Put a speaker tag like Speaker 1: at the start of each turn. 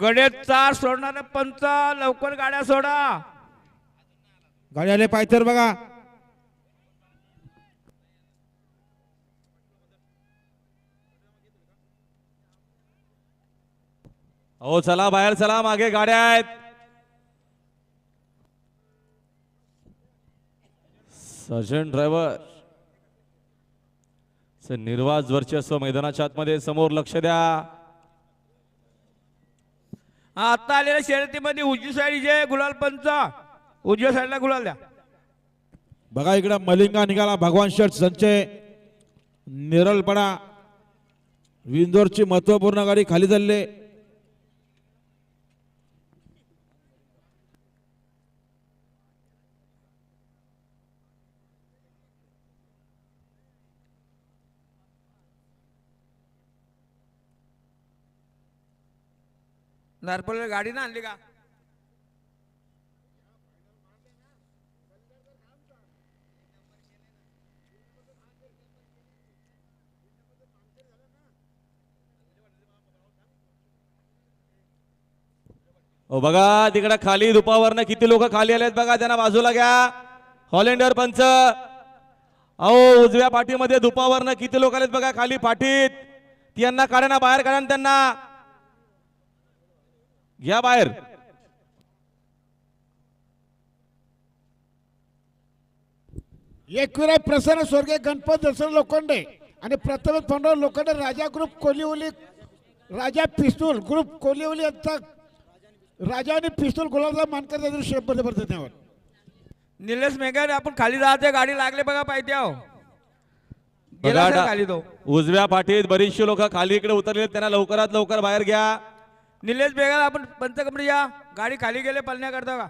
Speaker 1: गडे चार सोडणारे पंच लवकर गाड्या सोडा.
Speaker 2: गाडी आले पायथर बघा.
Speaker 3: हो चला बाहेर चला मागे गाड्या आहेत. सर्जन ड्रायव्हर निर्वाज वर्चस्व मैदानाच्या आतमध्ये समोर लक्ष द्या.
Speaker 1: आता आलेल्या शर्यतीमध्ये उजवी साईड जे गुलाल पंच उजव्या साईडला गुलाल द्या.
Speaker 2: बघा इकडं मलिंगा निघाला भगवान शर्ट संचय निरलपणा विंदोरची महत्त्वपूर्ण गाडी खाली चालले
Speaker 1: नारपल गाडी ना आणली का?
Speaker 3: ओ बघा तिकडे खाली दुपावरनं किती लोक खाली आलेत बघा त्यांना बाजूला घ्या. हॉलेंडर पंच. अहो उजव्या पाठीमध्ये दुपावरनं किती लोक आलेत बघा खाली पाठीत. त्यांना काढा ना बाहेर काढा त्यांना. घ्या बाहेर.
Speaker 4: एकविरा प्रसन्न स्वर्गीय गणपत दर्शन लोखंडे आणि प्रथम फंडो लोखंडे राजा ग्रुप कोलिवली राजा पिस्तूल ग्रुप कोलिवली यांचा राजा आणि पिस्तूल गुलाबराव मानकर धन्यवाद.
Speaker 1: निलेश मेघार आपण खाली जायचं गाडी लागले बघा पाहिजे आहो. गेला
Speaker 3: डा-
Speaker 1: खाली तो.
Speaker 3: उजव्या पाठीत बरीचशी लोक खाली इकडे उतरले त्यांना लवकरात लवकर बाहेर घ्या.
Speaker 1: निलेश बेगाला आपण पंचकमरी या गाडी खाली गेले पळण्याकरता का?